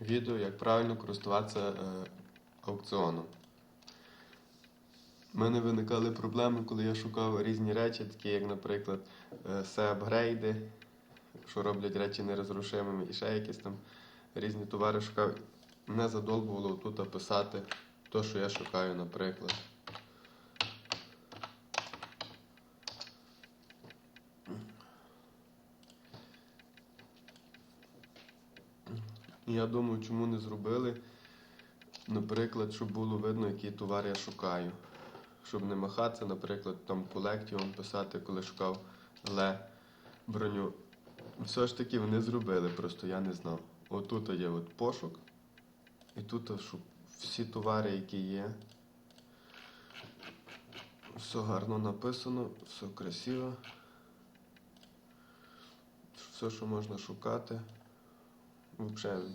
відео, як правильно користуватися е, аукціоном. У мене виникали проблеми, коли я шукав різні речі, такі як, наприклад, е, се-апгрейди, що роблять речі нерозрушимими, і ще якісь там різні товари шукав. Не задовбувало тут писати те, що я шукаю, наприклад. І я думаю, чому не зробили, наприклад, щоб було видно, який товар я шукаю. Щоб не махатися, наприклад, там колективом писати, коли шукав але броню. Все ж таки вони зробили, просто я не знав. Отут є от пошук, і тут щоб всі товари, які є. Все гарно написано, все красиво. Все, що можна шукати. Взагалі,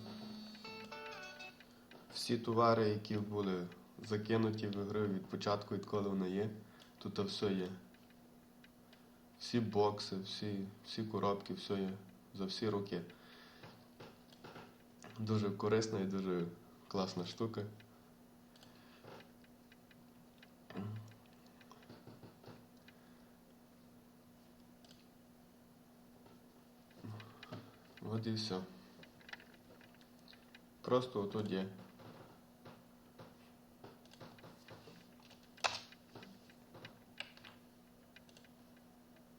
всі товари, які були закинуті в ігру від початку, відколи вона є, тут все є. Всі бокси, всі, всі коробки, все є за всі роки. Дуже корисна і дуже класна штука. От і все. Просто отут є